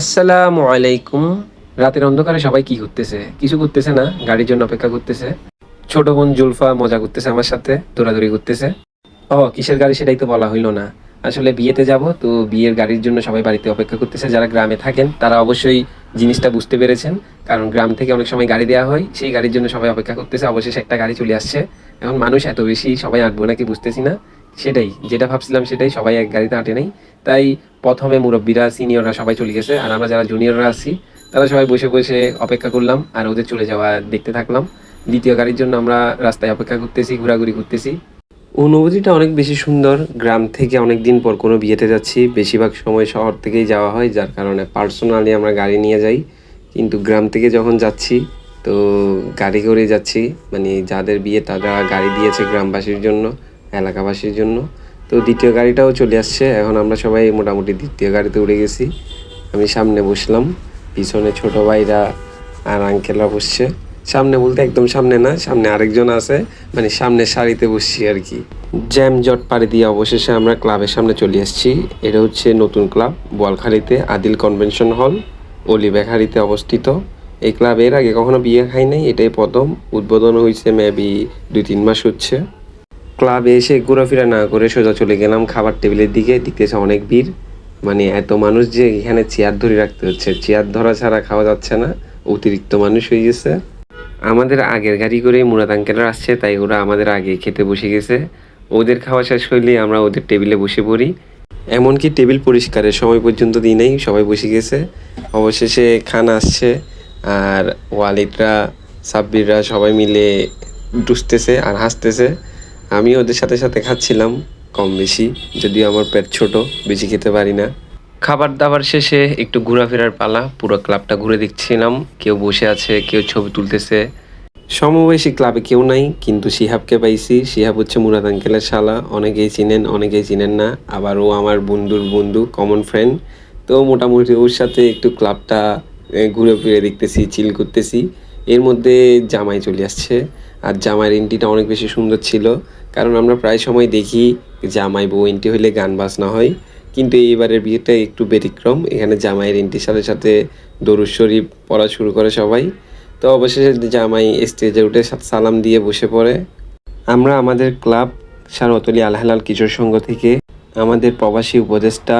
আসসালামু আলাইকুম। রাতের অন্ধকারে সবাই কি করতেছে? কিছু করতেছে না, গাড়ির জন্য অপেক্ষা করতেছে। ছোট বোন জুলফা মজা করতেছে আমার সাথে, দৌড়াদৌড়ি করতেছে। ও, কিসের গাড়ি সেটাই তো বলা হইল না। আসলে বিয়েতে যাব, তো বিয়ের গাড়ির জন্য সবাই বাড়িতে অপেক্ষা করতেছে। যারা গ্রামে থাকেন, তারা অবশ্যই জিনিসটা বুঝতে পেরেছেন। কারণ গ্রাম থেকে অনেক সময় গাড়ি দেওয়া হয়, সেই গাড়ির জন্য সবাই অপেক্ষা করতেছে। অবশেষে একটা গাড়ি চলে আসছে। এখন মানুষ এত বেশি সবাই আঁটবো নাকি বুঝতেছি না। সেটাই, যেটা ভাবছিলাম সেটাই সবাই এক গাড়িতে আঁটে নাই। তাই প্রথমে মুরব্বীরা সিনিয়ররা সবাই চলে গেছে। আর আমরা যারা জুনিয়ররা আছি, তারা সবাই বসে বসে অপেক্ষা করলাম আর ওদের চলে যাওয়া দেখতে থাকলাম। দ্বিতীয় গাড়ির জন্য আমরা রাস্তায় অপেক্ষা করতেছি, ঘোরাঘুরি করতেছি। অনুভূতিটা অনেক বেশি সুন্দর। গ্রাম থেকে অনেক দিন পর কোনো বিয়েতে যাচ্ছি। বেশিরভাগ সময় শহর থেকেই যাওয়া হয়, যার কারণে পার্সোনালি আমরা গাড়ি নিয়ে যাই। কিন্তু গ্রাম থেকে যখন যাচ্ছি, তো গাড়ি করে যাচ্ছি। মানে যাদের বিয়ে, তারা গাড়ি দিয়েছে গ্রামবাসীর জন্য, এলাকাবাসীর জন্য। তো দ্বিতীয় গাড়িটাও চলে আসছে। এখন আমরা সবাই মোটামুটি দ্বিতীয় গাড়িতে উঠে গেছি। আমি সামনে বসলাম। পিছনে ছোট ভাইরা আর আঙ্কেলরা বসছে। সামনে বলতে একদম সামনে না, সামনে আরেকজন আছে। মানে সামনে সারিতে বসছি আর কি। জ্যাম জট পাড়ি দিয়ে অবশেষে আমরা ক্লাবের সামনে চলে এসেছি এটা হচ্ছে নতুন ক্লাব, বোয়ালখালীতে আদিল কনভেনশন হল অলিবেখারিতে অবস্থিত। এই ক্লাব এর আগে কখনো বিয়ে খাই নাই, এটাই প্রথম। উদ্বোধন হয়েছে মেবি দুই তিন মাস হচ্ছে। ক্লাবে এসে ঘোরাফেরা না করে সোজা চলে গেলাম খাবার টেবিলের দিকে। দেখতেছে অনেক ভিড়। মানে এত মানুষ যে এখানে চেয়ার ধরে রাখতে হচ্ছে। চেয়ার ধরা ছাড়া খাওয়া যাচ্ছে না। অতিরিক্ত মানুষ হয়ে গেছে। আমাদের আগের গাড়ি করে মুরাদ আঙ্কেলরা আসছে, তাই ওরা আমাদের আগে খেতে বসে গেছে। ওদের খাওয়া শেষ হইলে আমরা ওদের টেবিলে বসে পড়ি। এমনকি টেবিল পরিষ্কারের সময় পর্যন্ত দিই নাই, সবাই বসে গেছে। অবশেষে খান আসছে আর ওয়ালিদরা, সাব্বিররা সবাই মিলে ডুসতেছে আর হাসতেছে। আমি ওদের সাথে সাথে খাচ্ছিলাম, কম বেশি। যদিও আমার পেট ছোট, বেশি খেতে পারি না। খাবার দাবার শেষে একটু ঘোরাফেরার পালা, পুরো ক্লাবটা ঘুরে দেখছিলাম। কেউ বসে আছে, কেউ ছবি তুলতেছে। সমবয়সী ক্লাবে কেউ নাই, কিন্তু শিহাবকে পাইছি। শিহাব হচ্ছে মুরাদ আঙ্কেলের শালা। অনেকেই চিনেন অনেকেই চিনেন না। আবার ও আমার বন্ধুর বন্ধু কমন ফ্রেন্ড তো মোটামুটি ওর সাথে একটু ক্লাবটা ঘুরে ফিরে দেখতেছি চিল করতেছি। এর মধ্যে জামাই চলে আসছে। আর জামাইয়ের এন্ট্রিটা অনেক বেশি সুন্দর ছিল। কারণ আমরা প্রায় সময় দেখি জামাই বউ এন্ট্রি হইলে গান বাজনা হয়। কিন্তু এইবারের বিয়েটা একটু ব্যতিক্রম। এখানে জামাইয়ের এন্ট্রির সাথে সাথে দরুদ শরীফ পড়া শুরু করে সবাই। তো অবশেষে জামাই স্টেজে উঠে সালাম দিয়ে বসে পড়ে। আমরা আমাদের ক্লাব সারতলি আলহালাল কিশোর সংঘ থেকে আমাদের প্রবাসী উপদেষ্টা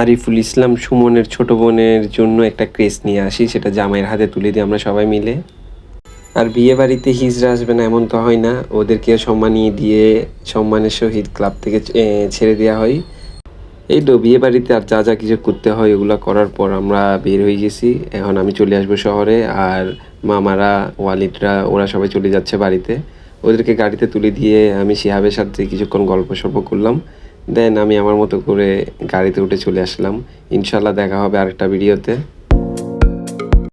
আরিফুল ইসলাম সুমনের ছোট বোনের জন্য একটা ক্রেস নিয়ে আসি। সেটা জামাইয়ের হাতে তুলে দিই আমরা সবাই মিলে। আর বিয়ে বাড়িতে হিজড়া আসবে না, এমন তো হয় না। ওদেরকে সম্মানিয়ে দিয়ে, সম্মানের সহিত ক্লাব থেকে ছেড়ে দেওয়া হয়। এই তো বিয়ে বাড়িতে আর যা যা কিছু করতে হয়, ওগুলো করার পর আমরা বের হয়ে গেছি। এখন আমি চলে আসব শহরে আর মামারা, ওয়ালিদরা, ওরা সবাই চলে যাচ্ছে বাড়িতে। ওদেরকে গাড়িতে তুলে দিয়ে আমি শিহাবের সাথে কিছুক্ষণ গল্প সল্প করলাম। দেন আমি আমার মতো করে গাড়িতে উঠে চলে আসলাম। ইনশাল্লাহ দেখা হবে আরেকটা ভিডিওতে।